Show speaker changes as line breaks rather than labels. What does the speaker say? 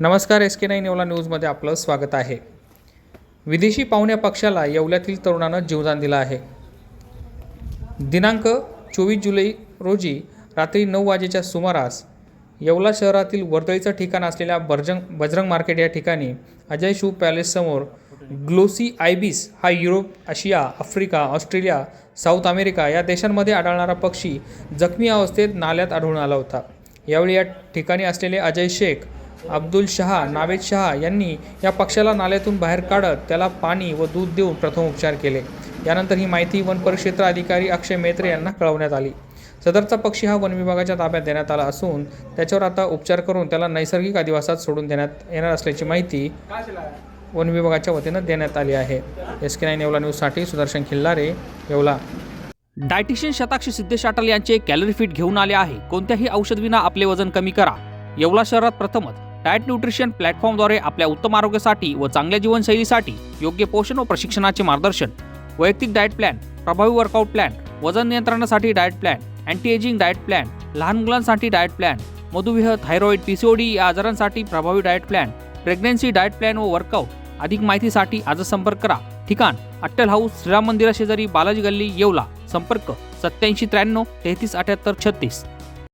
नमस्कार एस के नाईन येवला न्यूजमध्ये आपलं स्वागत आहे. विदेशी पाहुण्या पक्षाला येवल्यातील तरुणानं जीवदान दिलं आहे. दिनांक चोवीस जुलै रोजी रात्री नऊ वाजेच्या सुमारास येवला शहरातील वर्दळीचं ठिकाण असलेल्या बर्जंग बजरंग मार्केट या ठिकाणी अजय शू पॅलेससमोर ग्लोसी आयबीस हा Europe Asia Africa Australia South America या देशांमध्ये आढळणारा पक्षी जखमी अवस्थेत नाल्यात आढळून आला होता. यावेळी या ठिकाणी असलेले अजय शेख अब्दुल शहा नावेद शहा यांनी या पक्षाला नाल्यातून बाहेर काढत त्याला पाणी व दूध देऊन प्रथम उपचार केले. यानंतर ही माहिती वन परिक्षेत्र अधिकारी अक्षय मेत्रे यांना कळवण्यात आली. सदरचा पक्षी हा वन विभागाच्या ताब्यात देण्यात आला असून त्याच्यावर आता उपचार करून त्याला नैसर्गिक अधिवासात सोडून देण्यात येणार असल्याची माहिती वन विभागाच्या वतीनं देण्यात आली आहे. एस के नाईन येवला न्यूजसाठी सुदर्शन खिल्लारे येवला.
डायटिशियन शताक्षी सिद्धेश अटल यांचे कॅलरी फिट घेऊन आले आहे. कोणत्याही औषध विना आपले वजन कमी करा. येवला शहरात प्रथमच. डाएट न्यूट्रिशन प्लॅटफॉर्मद्वारे आपल्या उत्तम आरोग्यासाठी व चांगल्या जीवनशैलीसाठी योग्य पोषण व प्रशिक्षणाचे मार्गदर्शन वैयक्तिक डाएट प्लॅन प्रभावी वर्कआउट प्लॅन वजन नियंत्रणासाठी diet plan anti ageing diet plan लहान मुलांसाठी डाएट प्लॅन मधुमेह थायरॉईड पीसीओडी या आजारांसाठी प्रभावी diet plan pregnancy diet plan व वर्कआउट अधिक माहितीसाठी आजच संपर्क करा. ठिकाण अट्टल हाऊस श्रीराम मंदिरा शेजारी बालाजी गल्ली येवला. संपर्क सत्याऐंशी त्र्याण्णव तेहतीस अठ्याहत्तर छत्तीस.